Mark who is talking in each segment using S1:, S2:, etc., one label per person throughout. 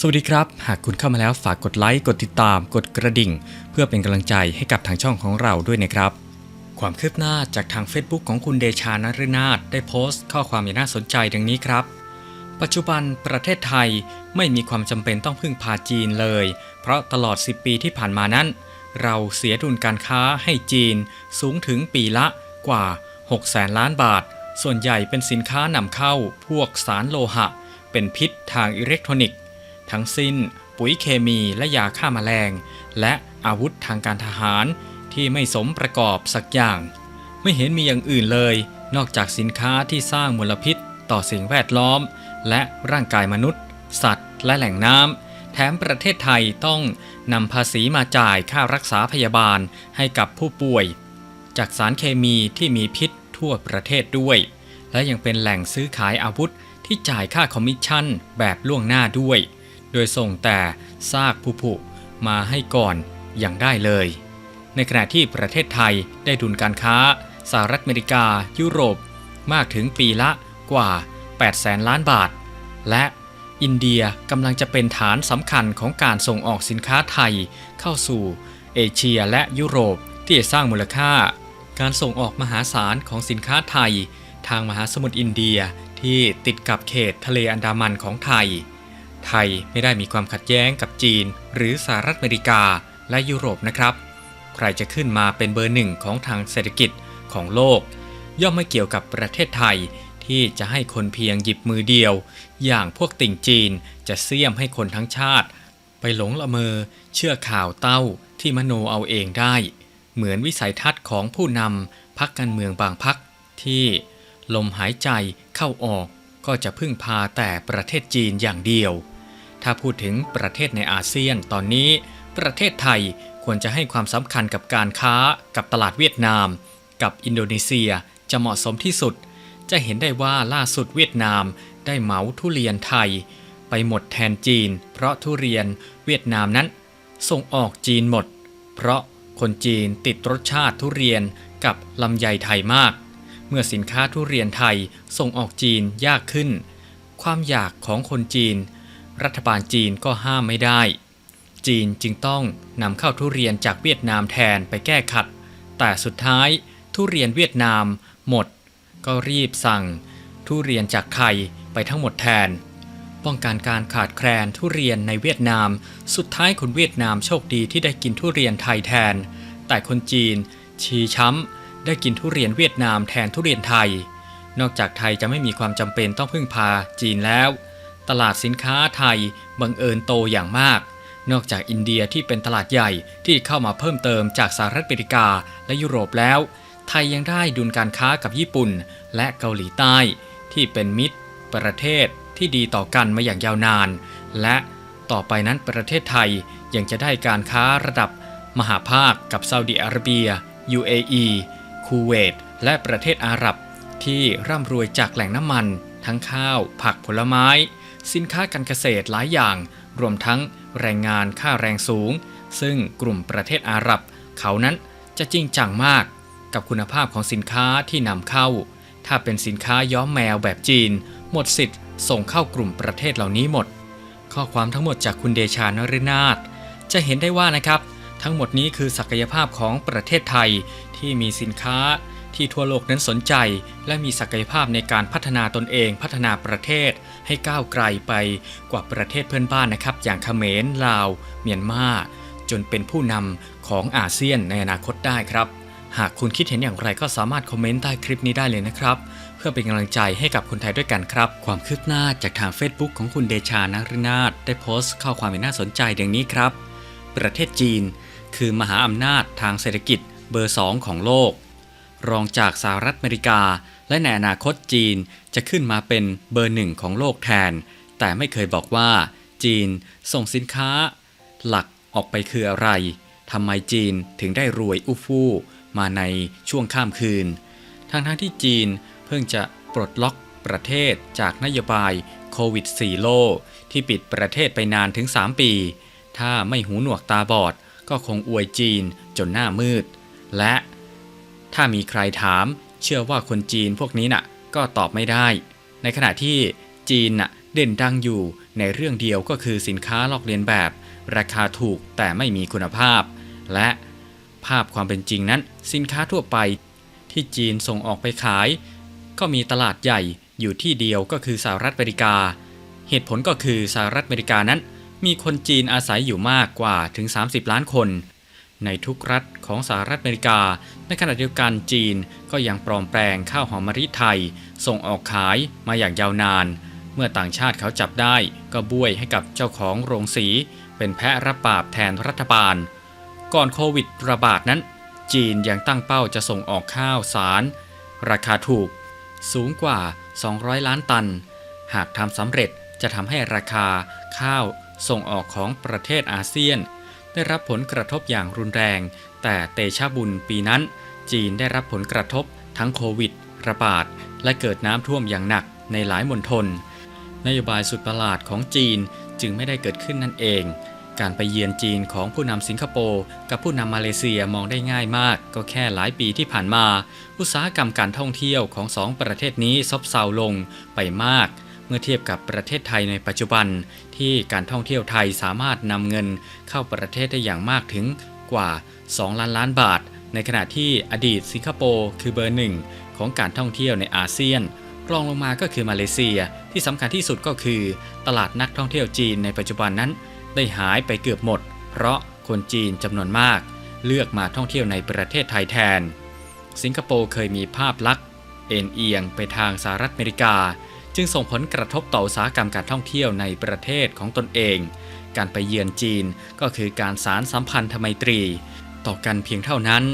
S1: สวัสดีครับ หากคุณเข้ามาแล้วฝากกดไลค์กดติดตาม กดกระดิ่ง เพื่อเป็นกำลังใจให้กับทางช่องของเราด้วยนะครับ ความคืบหน้าจากทาง Facebook ของคุณเดชานฤนาถได้โพสต์ ข้อความอย่างน่าสนใจดังนี้ครับ ปัจจุบันประเทศไทยไม่มีความจำเป็นต้องพึ่งพาจีนเลย เพราะตลอด 10 ปีที่ผ่านมานั้น เราเสียดุลการค้าให้จีนสูงถึงปีละกว่า 6 แสนล้านบาท ส่วนใหญ่เป็นสินค้านำเข้าพวกสารโลหะ เป็นพิษทางอิเล็กทรอนิกส์ ทั้งสิ้น ปุ๋ยเคมีและยาฆ่าแมลง และอาวุธทางการทหารที่ไม่สมประกอบสักอย่าง ไม่เห็นมีอย่างอื่นเลย นอกจากสินค้าที่สร้างมลพิษต่อสิ่งแวดล้อม และร่างกายมนุษย์ สัตว์ และแหล่งน้ำแถมประเทศไทยต้องนำภาษีมาจ่ายค่ารักษาพยาบาลให้กับผู้ป่วย จากสารเคมีที่มีพิษทั่วประเทศด้วย และยังเป็นแหล่งซื้อขายอาวุธที่จ่ายค่าคอมมิชชั่นแบบล่วงหน้าด้วย โดยส่งแต่ซากผู้ผุมาให้ก่อนอย่างได้เลย ในขณะที่ประเทศไทยได้ดุลการค้าสหรัฐอเมริกา ยุโรป มากถึงปีละกว่า 8 แสนล้านบาท และอินเดียกำลังจะเป็นฐานสำคัญของการส่งออกสินค้าไทยเข้าสู่เอเชียและยุโรปที่จะสร้างมูลค่า การส่งออกมหาศาลของสินค้าไทย ทางมหาสมุทรอินเดียที่ติดกับเขตทะเลอันดามันของไทย ไทยไม่ได้มีความขัดแย้งกับจีน หรือสหรัฐอเมริกาและยุโรปนะครับ ใครจะขึ้นมาเป็นเบอร์หนึ่งของทางเศรษฐกิจของโลก ย่อมไม่เกี่ยวกับประเทศไทยที่จะให้คนเพียงหยิบมือเดียว อย่างพวกติ่งจีนจะเสี่ยมให้คนทั้งชาติ ไปหลงละเมอเชื่อข่าวเต้าที่มโนเอาเองได้ เหมือนวิสัยทัศน์ของผู้นำพักการเมืองบางพักที่ลมหายใจเข้าออกก็จะพึ่งพาแต่ประเทศจีนอย่างเดียว ถ้าพูดถึงประเทศในอาเซียนตอนนี้ ประเทศไทยควรจะให้ความสำคัญกับการค้า กับตลาดเวียดนาม กับอินโดนีเซียจะเหมาะสมที่สุด จะเห็นได้ว่าล่าสุดเวียดนามได้เหมาทุเรียนไทย ไปหมดแทนจีน เพราะทุเรียนเวียดนามนั้น ส่งออกจีนหมด เพราะคนจีนติดรสชาติทุเรียนกับลำไยไทยมาก เมื่อสินค้าทุเรียนไทยส่งออกจีนยากขึ้น ความอยากของคนจีน รัฐบาลจีนก็ห้ามไม่ได้ จีนจึงต้องนำเข้าทุเรียนจากเวียดนามแทนไปแก้ขัด แต่สุดท้ายทุเรียนเวียดนามหมด ก็รีบสั่ง ทุเรียนจากไทยไปทั้งหมดแทน ป้องกันการขาดแคลนทุเรียนในเวียดนาม สุดท้ายคนเวียดนามโชคดีที่ได้กินทุเรียนไทยแทน แต่คนจีน ชีช้ำได้กินทุเรียนเวียดนามแทนทุเรียนไทย นอกจากไทยจะไม่มีความจำเป็นต้องพึ่งพาจีนแล้ว ตลาดสินค้าไทยบังเอิญโตอย่างมาก นอกจากอินเดียที่เป็นตลาดใหญ่ที่เข้ามาเพิ่มเติมจากสหรัฐอเมริกาและยุโรปแล้ว ไทยยังได้ดุลการค้ากับญี่ปุ่น และเกาหลีใต้ ที่เป็นมิตร ประเทศที่ดีต่อกันมาอย่างยาวนาน และต่อไปนั้นประเทศไทยยังจะได้การค้าระดับ มหาภาคกับซาอุดิอาระเบีย UAE คูเวต และประเทศอาหรับ ที่ร่ำรวยจากแหล่งน้ำมัน ทั้งข้าว ผักผลไม้ สินค้าการเกษตรหลายอย่าง รวมทั้งแรงงานค่าแรงสูง ซึ่งกลุ่มประเทศอาหรับ เขานั้นจะจริงจังมาก กับคุณภาพของสินค้าที่นำเข้า ถ้าเป็นสินค้าย้อมแมวแบบจีน หมดสิทธิ์ส่งเข้ากลุ่มประเทศเหล่านี้หมด ข้อความทั้งหมดจากคุณเดชานฤนาถจะเห็นได้ว่านะครับ ทั้งหมดนี้คือศักยภาพของประเทศไทยที่มีสินค้า ที่ทั่วโลกนั้นสนใจ และมีศักยภาพในการพัฒนาตนเองพัฒนาประเทศ ให้ก้าวไกลไปกว่าประเทศเพื่อนบ้านนะครับ อย่างเขมรลาว เมียนมาจนเป็นผู้นำของอาเซียนในอนาคตได้ครับ หากคุณคิดเห็นอย่างไรก็สามารถคอมเมนต์ใต้คลิปนี้ได้เลยนะครับ เพื่อเป็นกำลังใจให้กับคนไทยด้วยกันครับ ความคืบหน้าจากทาง Facebook ของคุณเดชานฤนาถได้โพสต์ข้อความที่น่าสนใจดังนี้ครับ ประเทศจีน คือมหาอำนาจทางเศรษฐกิจเบอร์สองของโลก รองจากสหรัฐอเมริกา และในอนาคตจีนจะขึ้นมาเป็นเบอร์หนึ่งของโลกแทน แต่ไม่เคยบอกว่า จีนส่งสินค้า หลักออกไปคืออะไรทำไมจีนถึงได้รวยอู้ฟู่มาในช่วงข้ามคืน ทั้งทั้งที่จีนเพิ่งจะปลดล็อกประเทศจากนโยบายโควิด 4 โลที่ปิดประเทศไปนานถึง 3 ปี ถ้าไม่หูหนวกตาบอดก็คงอวยจีนจนหน้ามืด และ ถ้ามีใครถาม เชื่อว่าคนจีนพวกนี้น่ะ ก็ตอบไม่ได้ ในขณะที่จีนน่ะเด่นดังอยู่ในเรื่องเดียวก็คือสินค้าลอกเลียนแบบ ราคาถูกแต่ไม่มีคุณภาพ และภาพความเป็นจริงนั้น สินค้าทั่วไปที่จีนส่งออกไปขาย ก็มีตลาดใหญ่อยู่ที่เดียวก็คือสหรัฐอเมริกา เหตุผลก็คือสหรัฐอเมริกานั้น มีคนจีนอาศัยอยู่มากกว่าถึง 30 ล้านคน ในทุกรัฐของสหรัฐอเมริกา ในขณะเดียวกันจีนก็ยังปลอมแปลงข้าวหอมมะลิไทย ส่งออกขายมาอย่างยาวนาน เมื่อต่างชาติเขาจับได้ก็บ้ยให้กับเจ้าของโรงสี เป็นแพะรับบาปแทนรัฐบาล ก่อนโควิดระบาดนั้น จีนยังตั้งเป้าจะส่งออกข้าวสาร ราคาถูก สูงกว่า 200 ล้านตัน หากทำสำเร็จจะทำให้ราคาข้าวส่งออกของประเทศอาเซียน ได้รับผลกระทบอย่างรุนแรง แต่เตชะบุญปีนั้น จีนได้รับผลกระทบทั้งโควิด ระบาด และเกิดน้ำท่วมอย่างหนักในหลายมณฑลนโยบายสุดประหลาดของจีนจึงไม่ได้เกิดขึ้นนั่นเอง การไปเยือนจีนของผู้นำสิงคโปร์กับผู้นำมาเลเซียมองได้ง่ายมาก ก็แค่หลายปีที่ผ่านมา อุตสาหกรรมการท่องเที่ยวของสองประเทศนี้ซบเซาลงไปมาก เมื่อเทียบกับประเทศไทยในปัจจุบัน ที่การท่องเที่ยวไทยสามารถนำเงินเข้าประเทศได้อย่างมากถึงกว่า 2 ล้านล้านบาท ในขณะที่อดีตสิงคโปร์คือเบอร์หนึ่งของการท่องเที่ยวในอาเซียนรองลงมาก็คือมาเลเซียที่สำคัญที่สุดก็คือ ตลาดนักท่องเที่ยวจีนในปัจจุบันนั้น ได้หายไปเกือบหมด เพราะคนจีนจำนวนมาก เลือกมาท่องเที่ยวในประเทศไทยแทน สิงคโปร์เคยมีภาพลักษณ์เอ็นเอียงไปทางสหรัฐอเมริกา จึงส่งผลกระทบต่ออุตสาหกรรมการท่องเที่ยวในประเทศของตนเอง การไปเยือนจีนก็คือการสารสัมพันธไมตรี ต่อกันเพียงเท่านั้น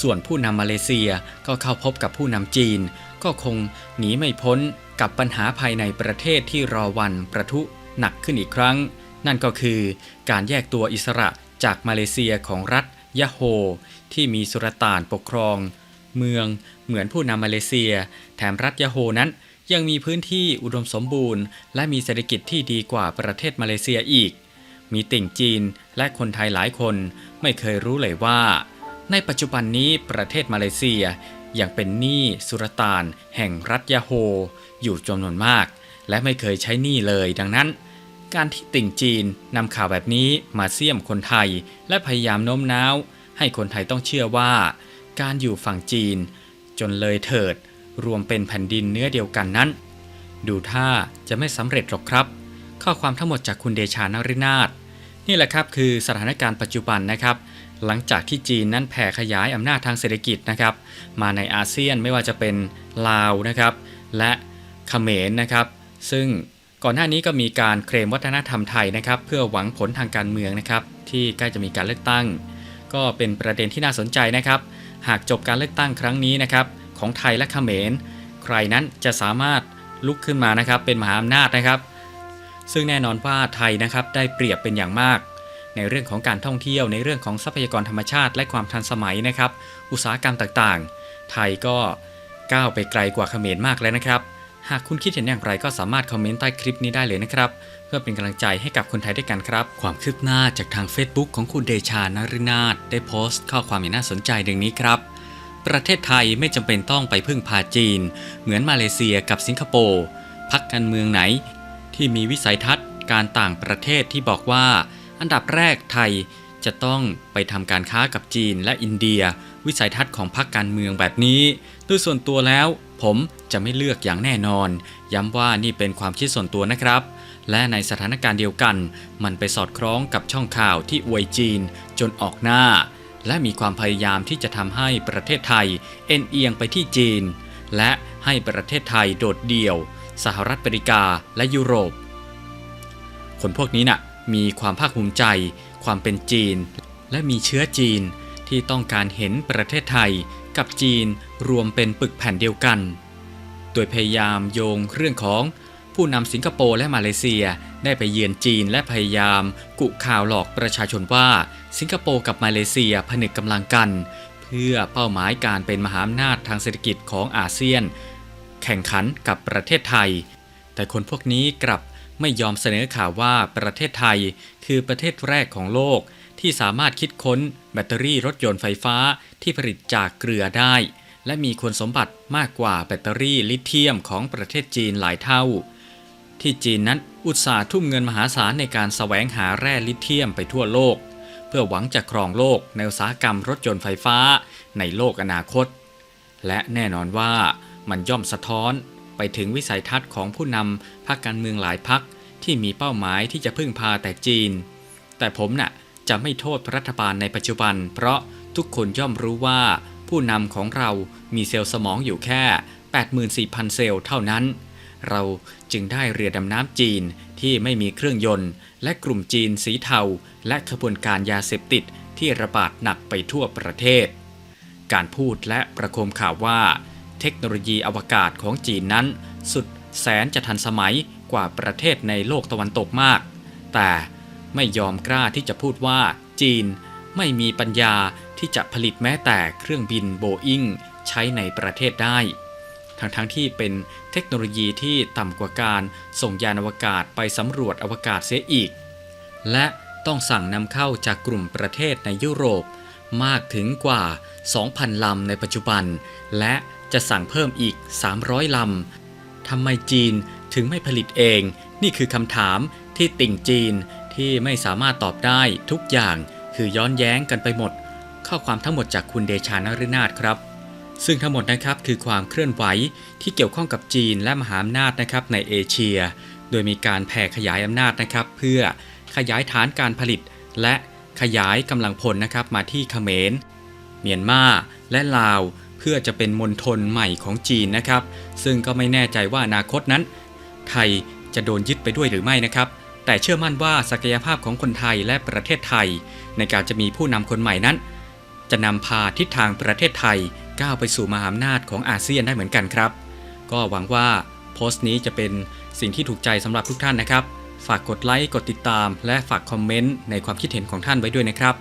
S1: ส่วนผู้นำมาเลเซียก็เข้าพบกับผู้นำจีน ก็คงหนีไม่พ้นกับปัญหาภายในประเทศที่รอวันประทุหนักขึ้นอีกครั้ง นั่นก็คือการแยกตัวอิสระจากมาเลเซียของรัฐยะโฮ ที่มีสุลต่านปกครอง เมืองเหมือนผู้นำมาเลเซีย แถมรัฐยะโฮนั้น ยังมีพื้นที่อุดมสมบูรณ์ และมีเศรษฐกิจที่ดีกว่าประเทศมาเลเซียอีก มีติ่งจีนและคนไทยหลายคนไม่เคยรู้เลยว่า ในปัจจุบันนี้ประเทศมาเลเซียยังเป็นหนี้สุลต่าน แห่งรัฐยะโฮ อยู่จำนวนมาก และไม่เคยใช้หนี้เลยดังนั้น การที่ติ่งจีนนำข่าวแบบนี้มาเสี่ยมคนไทย และพยายามโน้มน้าว ให้คนไทยต้องเชื่อว่า การอยู่ฝั่งจีน จนเลยเถิด รวมเป็นแผ่นดินเนื้อเดียวกันนั้น ดูท่าจะไม่สำเร็จหรอกครับ ข้อความทั้งหมดจากคุณเดชานรินาถนี่แหละครับคือสถานการณ์ปัจจุบันนะครับ หลังจากที่จีนนั้นแผ่ขยายอำนาจทางเศรษฐกิจนะครับ มาในอาเซียนไม่ว่าจะเป็นลาวนะครับ และเขมรนะครับ ซึ่งก่อนหน้านี้ก็มีการเคลมวัฒนธรรมไทยนะครับ เพื่อหวังผลทางการเมืองนะครับ ที่ใกล้จะมีการเลือกตั้ง ก็เป็นประเด็นที่น่าสนใจนะครับ หากจบการเลือกตั้งครั้งนี้นะครับ ของไทยและเขมร ใครนั้นจะสามารถลุกขึ้นมานะครับเป็นมหาอำนาจนะครับ ซึ่งแน่นอนว่าไทยนะครับได้เปรียบเป็นอย่างมาก ในเรื่องของการท่องเที่ยวในเรื่องของทรัพยากรธรรมชาติ และความทันสมัยนะครับ อุตสาหกรรมต่างๆ ไทยก็ก้าวไปไกลกว่าเขมรมากแล้วนะครับ หากคุณคิดเห็นอย่างไรก็สามารถคอมเมนต์ใต้คลิปนี้ได้เลยนะครับ เพื่อเป็นกำลังใจให้กับคนไทยด้วยกันครับ ความคืบหน้าจากทาง Facebook ของคุณเดชานฤนาถได้โพสต์ ข้อความอย่างน่าสนใจดังนี้ครับ ประเทศไทยไม่จำเป็นต้องไปพึ่งพาจีน เหมือนมาเลเซียกับสิงคโปร์พักการเมืองไหน ที่มีวิสัยทัศน์การต่างประเทศที่บอกว่า อันดับแรกไทยจะต้องไปทำการค้ากับจีนและอินเดีย วิสัยทัศน์ของพรรคการเมืองแบบนี้โดยส่วนตัวแล้ว ผมจะไม่เลือกอย่างแน่นอน ย้ำว่านี่เป็นความคิดส่วนตัวนะครับ และในสถานการณ์เดียวกัน มันไปสอดคล้องกับช่องข่าวที่อวยจีนจนออกหน้า และมีความพยายามที่จะทำให้ประเทศไทยเอ็นเอียงไปที่จีน และให้ประเทศไทยโดดเดี่ยว สหรัฐอเมริกาและยุโรป คนพวกนี้น่ะมีความภาคภูมิใจ ความเป็นจีน และมีเชื้อจีนที่ต้องการเห็นประเทศไทยกับจีนรวมเป็นปึกแผ่นเดียวกัน โดยพยายามโยงเรื่องของ ผู้นำสิงคโปร์และมาเลเซียได้ไปเยือนจีนและพยายาม กุข่าวหลอกประชาชนว่า สิงคโปร์กับมาเลเซียผนึกกำลังกัน เพื่อเป้าหมายการเป็นมหาอำนาจทางเศรษฐกิจของอาเซียน แข่งขันกับประเทศไทย แต่คนพวกนี้กลับไม่ยอมเสนอข่าวว่าประเทศไทย คือประเทศแรกของโลกที่สามารถคิดค้น แบตเตอรี่รถยนต์ไฟฟ้าที่ผลิตจากเกลือได้ และมีคุณสมบัติมากกว่าแบตเตอรี่ลิเธียมของประเทศจีนหลายเท่า ที่จีนนั้นอุตสาห์ทุ่มเงินมหาศาลในการแสวงหาแร่ลิเธียมไปทั่วโลก เพื่อหวังจะครองโลกในอุตสาหกรรมรถยนต์ไฟฟ้าในโลกอนาคต และแน่นอนว่ามันย่อมสะท้อนไปถึงวิสัยทัศน์ของผู้นำพรรคการเมืองหลายพรรคที่มีเป้าหมายที่จะพึ่งพาแต่จีน แต่ผมน่ะจะไม่โทษรัฐบาลในปัจจุบัน เพราะทุกคนย่อมรู้ว่า ผู้นำของเรามีเซลล์สมองอยู่แค่ 84,000 เซลล์เท่านั้น เราจึงได้เรือดำน้ำจีนที่ไม่มีเครื่องยนต์ และกลุ่มจีนสีเทา และขบวนการยาเสพติดที่ระบาดหนักไปทั่วประเทศ การพูดและประโคมข่าวว่า เทคโนโลยีอวกาศของจีนนั้น สุดแสนจะทันสมัยกว่าประเทศในโลกตะวันตกมาก แต่ไม่ยอมกล้าที่จะพูดว่าจีนไม่มีปัญญาที่จะผลิตแม้แต่เครื่องบินโบอิงใช้ในประเทศได้ ทั้งๆทที่เป็นเทคโนโลยีที่ต่ำกว่าการส่งยานอวกาศไปสำรวจอวกาศเสียอีก และต้องสั่งนำเข้าจากกลุ่มประเทศในยุโรป มากถึงกว่า 2,000 ลำในปัจจุบัน และจะสั่งเพิ่มอีก 300 ลำ ทำไมจีนถึงไม่ผลิตเอง นี่คือคำถามที่ติ่งจีนที่ไม่สามารถตอบได้ทุกอย่าง คือย้อนแย้งกันไปหมด ข้อความทั้งหมดจากคุณเดชานฤนาถครับ ซึ่งทั้งหมดนะครับคือความเคลื่อนไหวที่เกี่ยวข้องกับจีนและมหาอำนาจนะครับในเอเชีย โดยมีการแผ่ขยายอำนาจนะครับ เพื่อขยายฐานการผลิต และขยายกำลังพลนะครับมาที่เขมร เมียนมาและลาว เพื่อจะเป็นมณฑลใหม่ของจีนนะครับ ซึ่งก็ไม่แน่ใจว่าอนาคตนั้น ไทยจะโดนยึดไปด้วยหรือไม่นะครับ แต่เชื่อมั่นว่าศักยภาพของคนไทยและประเทศไทย ในการจะมีผู้นำคนใหม่นั้น จะนำพาทิศทางประเทศไทย ก้าวไปสู่มหาอำนาจของอาเซียนได้เหมือนกันครับ ก็หวังว่าโพสต์นี้จะเป็นสิ่งที่ถูกใจสำหรับทุกท่านนะครับ ฝากกดไลค์ กดติดตาม และฝากคอมเมนต์ในความคิดเห็นของท่านไว้ด้วยนะครับ